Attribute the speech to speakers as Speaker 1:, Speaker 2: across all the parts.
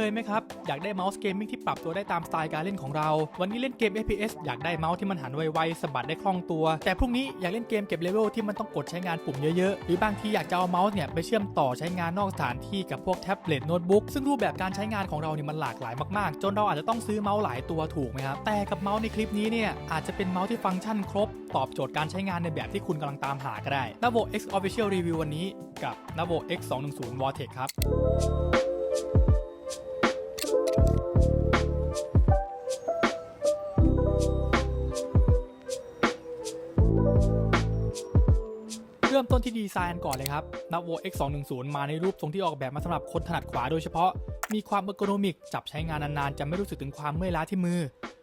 Speaker 1: เคยไหมครับ อยากได้เมาส์เกมมิ่งที่ปรับตัวได้ตามสไตล์การเล่นของเรา วันนี้เล่นเกม FPS อยากได้เมาส์ที่มันหันไวๆสะบัดได้คล่องตัว แต่พรุ่งนี้อยากเล่นเกมเก็บเลเวลที่มันต้องกดใช้งานปุ่มเยอะๆ หรือบางทีอยากจะเอาเมาส์เนี่ยไปเชื่อมต่อใช้งานนอกสถานที่กับพวกแท็บเล็ตโน้ตบุ๊กซึ่งรูปแบบการใช้งานของเราเนี่ยมันหลากหลายมากๆ จนเราอาจจะต้องซื้อเมาส์หลายตัวถูกไหมครับ แต่กับเมาส์ในคลิปนี้เนี่ยอาจจะเป็นเมาส์ที่ฟังก์ชันครบ ตอบโจทย์การใช้งานในแบบที่คุณกำลังตามหาก็ได้ Navo X Official Review วันนี้กับ Navo X 210 Vortex ครับ ริ่มต้นที่ดีไซน์ก่อนเลยครับนับโว X 2 1 0 มาในรูปทรงที่ออกแบบมาสำหรับคนถนัดขวาโดยเฉพาะ มีความเออร์โกนมิก จับใช้งานนานๆ จะไม่รู้สึกถึงความเมื่อยล้าที่มือ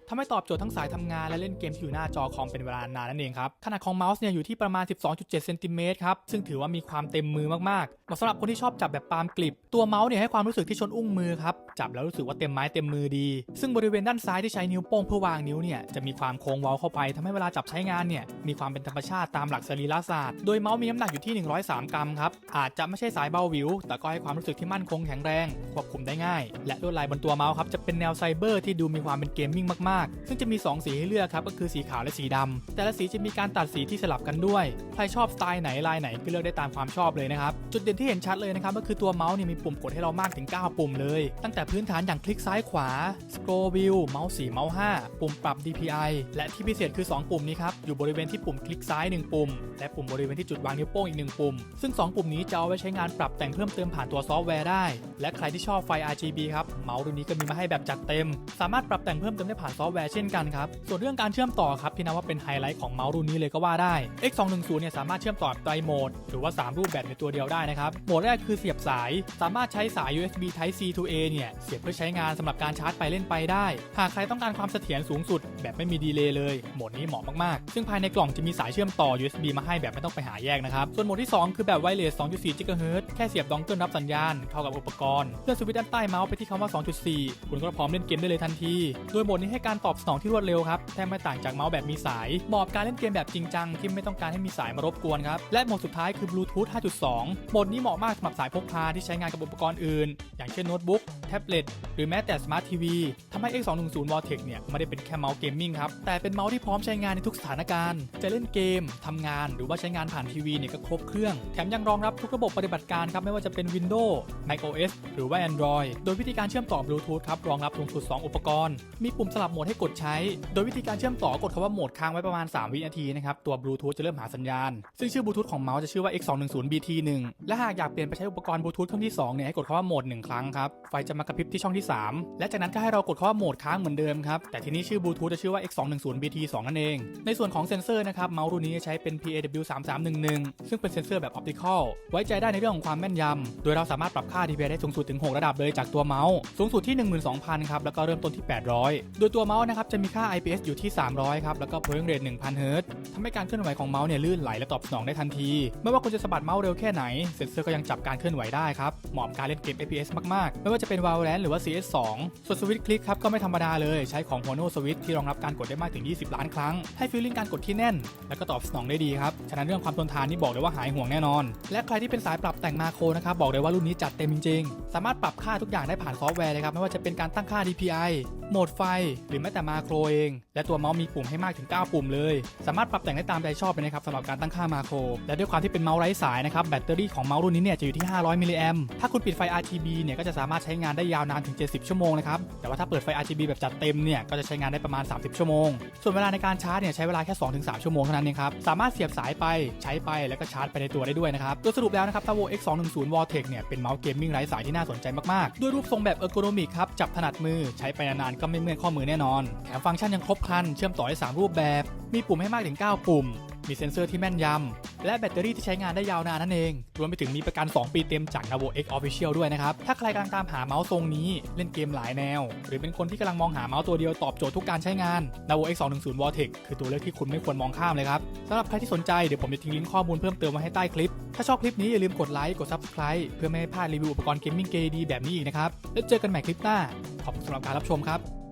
Speaker 1: ทำให้ตอบโจทย์ทั้งสายทำงานและเล่นเกมที่อยู่หน้าจอคอมเป็นเวลานานนั่นเองครับ ขนาดของเมาส์เนี่ยอยู่ที่ประมาณ 12.7 เซนติเมตรครับ ซึ่งถือว่ามีความเต็มมือมากๆเหมาะสำหรับคนที่ชอบจับแบบปาล์มกลิบ ตัวเมาส์เนี่ยให้ความรู้สึกที่ชนอุ้งมือครับ จับแล้วรู้สึกว่าเต็มไม้เต็มมือดี ซึ่งบริเวณด้านซ้ายที่ใช้นิ้วโป้งเพื่อวางนิ้วเนี่ยจะมีความโค้งเว้าเข้าไปทำให้เวลาจับใช้งานเนี่ยมีความเป็นธรรมชาติตามหลักสรีระศาสตร์ โดยเมาส์มีน้ำหนักอยู่ที่ 103 กรัมครับ อาจจะไม่ใช่สายเบาวิว แต่ก็ให้ความรู้สึกที่มั่นคงแข็งแรง ควบคุมได้ง่าย และลวดลายบนตัวเมาส์ครับจะเป็นแนวไซเบอร์ที่ดูมีความเป็นเกมมิ่งมากๆซึ่งจะมี 2 สีให้เลือกครับก็คือสีขาวและสีดำแต่ละสีจะมีการตัดสีที่สลับกันด้วย ใครชอบสไตล์ไหนลายไหนก็เลือกได้ตามความชอบเลยนะครับ จุดเด่นที่เห็นชัดเลยนะครับก็คือตัวเมาส์เนี่ยมีปุ่มกดให้เรามากถึง 9 ปุ่มเลย ตั้งแต่พื้นฐานอย่างคลิกซ้ายขวา scroll wheel เมาส์4เมาส์5ปุ่มปรับ DPI และที่พิเศษคือ 2 ปุ่มนี้ครับอยู่บริเวณที่ปุ่มคลิกซ้าย 1 ปุ่ม และปุ่มบริเวณที่จุดวางนิ้วโป้งอีก 1 ปุ่ม ซึ่ง 2 ปุ่มนี้จะเอาไว้ใช้งานปรับแต่งเพิ่มเติมผ่านตัวซอฟต์แวร์ได้ และใครที่ชอบไฟ RGB ครับเมาส์รุ่นนี้ก็มีมาให้แบบจัดเต็ม สามารถปรับแต่งเพิ่มเติมได้ผ่านซออฟต์แวร์เช่นกันครับ ส่วนเรื่องการเชื่อมต่อครับพี่นับว่าเป็นไฮไลท์ของเมาส์รุ่นนี้เลยก็ว่าได้ X 2 1 0 เนี่ยสามารถเชื่อมต่อแบบไตรโหมดหรือว่า 3 รูปแบบในตัวเดียวได้นะครับ โหมดแรกคือเสียบสาย สามารถใช้สาย USB Type C to A เนี่ยเสียบเพื่อใช้งานสำหรับการชาร์จไปเล่นไปได้ หากใครต้องการความเสถียรสูงสุด แบบไม่มีดีเลย์เลย โหมดนี้เหมาะมากๆ ซึ่งภายในกล่องจะมีสายเชื่อมต่อ USB มาให้แบบไม่ต้องไปหาแยกนะครับ ส่วนโหมดที่ 2 คือแบบไวเลส2.4 GHz แค่เสียบดองเกิลรับสัญญาณเข้ากับอุปกรณ์เลื่อนสวิตช์ด้านใต้เมาส์ไปที่คำว่า 2.4 คุณก็พร้อมเล่นเกมได้เลยทันที โดยโหมดนี้ให้การตอบสนองที่รวดเร็วครับแทบไม่ต่างจากเมาส์แบบมีสายเหมาะกับการเล่นเกมแบบจริงจังที่ไม่ต้องการให้มีสายมารบกวนครับ และโหมดสุดท้ายคือ Bluetooth 5.2 โหมดนี้เหมาะมากสำหรับสายพกพาที่ใช้งานกับอุปกรณ์อื่น อย่างเช่นโน้ตบุ๊กแท็บเล็ต หรือแม้แต่สมาร์ททีวีทำให้ X210 Vortex เนี่ยไม่ได้เป็นแค่เมาส์เกมมิ่งครับ แต่เป็นเมาส์ที่พร้อมใช้งานในทุกสถานการณ์ จะเล่นเกมทำงานหรือว่าใช้งานผ่านทีวีเนี่ยก็ครบเครื่อง แถมยังรองรับทุกระบบปฏิบัติการครับ ไม่ว่าจะเป็น Windows macOS หรือว่า Android โดยวิธีการเชื่อมต่อบลูทูธครับรองรับสูงสุด 2 อุปกรณ์ มีปุ่มสลับโหมดให้กดใช้ โดยวิธีการเชื่อมต่อกดคำว่าโหมดค้างไว้ประมาณ 3 วินาทีนะครับตัวบลูทูธจะเริ่มหาสัญญาณ ซึ่งชื่อบลูทูธของเมาส์จะชื่อว่า X210BT1 และหากอยากเปลี่ยนไปใช้อุปกรณ์บลูทูธเครื่องที่2เนี่ยให้กดคำว่าโหมด1ครั้งครับไฟจะมากระพริบที่ช่องที่3 และจากนั้นก็ให้เรากดคำว่าโหมดค้างเหมือนเดิมครับ แต่ทีนี้ชื่อบลูทูธจะชื่อว่า X210BT2 นั่นเอง ในส่วนของเซ็นเซอร์นะครับ เมาส์รุ่นนี้จะใช้เป็น PAW3311 ซึ่งเป็นเซ็นเซอร์แบบออปติคอลไว้ใจได้ในเรื่องของความแม่นยำ โดยเราสามารถปรับค่า DPI ได้สูงสุดถึง 6 ระดับเลยจากตัวเมาส์สูงสุดที่ 12,000ครับแล้วก็เริ่มต้นที่ 800 โดยตัวเมาส์นะครับจะมีค่า IPS อยู่ที่ 300ครับแล้วก็ frame rate 1000 Hz ทำให้การเคลื่อนไหวของเมาส์เนี่ยลื่นไหลและตอบสนองได้ทันที ไม่ว่าคุณจะสะบัดเมาส์เร็วแค่ไหนเซ็นเซอร์ก็ยังจับการเคลื่อนไหวได้ครับเหมาะกับการเล่นเกม FPS มากๆ ไม่ว่าจะเป็น Valorant หรือว่า CS CS2 ส่วนสวิตช์คลิกครับก็ไม่ธรรมดาเลยใช้ของ Mono Switch ที่รองรับการกดได้มากถึง 20 ล้านครั้ง ให้ฟีลลิ่งการกดที่แน่น และก็ตอบสนองได้ดีครับ ฉะนั้นเรื่องความทนทานนี่บอกเลยว่าหายห่วงแน่นอน และใครที่เป็นสายปรับแต่งมาโครนะครับบอกเลยว่ารุ่นนี้จัดเต็มจริงๆ สามารถปรับค่าทุกอย่างได้ผ่านซอฟต์แวร์เลยครับไม่ว่าจะเป็นการตั้งค่า DPI โหมดไฟ หรือแม้แต่มาโครเอง และตัวเมาส์มีปุ่มให้มากถึง 9 ปุ่มเลย สามารถปรับแต่งได้ตามใจชอบเลยนะครับสำหรับการตั้งค่ามาโคร และด้วยความที่เป็นเมาส์ไร้สายนะครับแบตเตอรี่ของเมาส์รุ่นนี้เนี่ยจะอยู่ที่ 500มิลลิแอมถ้าคุณปิดไฟ RGB เนี่ยก็จะสามารถใช้งานได้ยาวนานถึง70 ชั่วโมงนะครับ แต่ว่าถ้าเปิดไฟ RGB แบบจัดเต็มเนี่ย ก็จะใช้งานได้ประมาณ 30 ชั่วโมง ส่วนเวลาในการชาร์จเนี่ยใช้เวลาแค่ 2-3 ชั่วโมงเท่านั้นเองครับ สามารถเสียบสายไปใช้ไปแล้วก็ชาร์จไปในตัวได้ด้วยนะครับโดยสรุปแล้วนะครับ Tavo X210 Vortex เนี่ยเป็นเมาส์เกมมิ่งไร้สายที่น่าสนใจมากๆ ด้วยรูปทรงแบบเออร์โกนมิกครับ จับถนัดมือใช้ไปนานๆก็ไม่เมื่อยข้อมือแน่นอน แถมฟังก์ชันยังครบครัน เชื่อมต่อได้สามรูปแบบ มีปุ่มให้มากถึง 9 ปุ่ม มีเซ็นเซอร์ที่แม่นยำ และแบตเตอรี่ที่ใช้งานได้ยาวนานนั่นเอง รวมไปถึงมีประกัน 2 ปีเต็มจาก Navo X Official ด้วยนะครับ ถ้าใครกำลังตามหาเมาส์ทรงนี้เล่นเกมหลายแนว หรือเป็นคนที่กำลังมองหาเมาส์ตัวเดียวตอบโจทย์ทุกการใช้งาน Navo X 210 Vortex คือตัวเลือกที่คุณไม่ควรมองข้ามเลยครับสำหรับใครที่สนใจเดี๋ยวผมจะทิ้งลิงก์ข้อมูลเพิ่มเติมไว้ให้ใต้คลิปถ้าชอบคลิปนี้อย่าลืมกดไลค์กด Subscribe เพื่อไม่ให้พลาดรีวิวอุปกรณ์เกมมิ่งเกดีแบบนี้อีกนะครับแล้วเจอกันใหม่คลิปหน้าขอบคุณสำหรับการรับชมครับ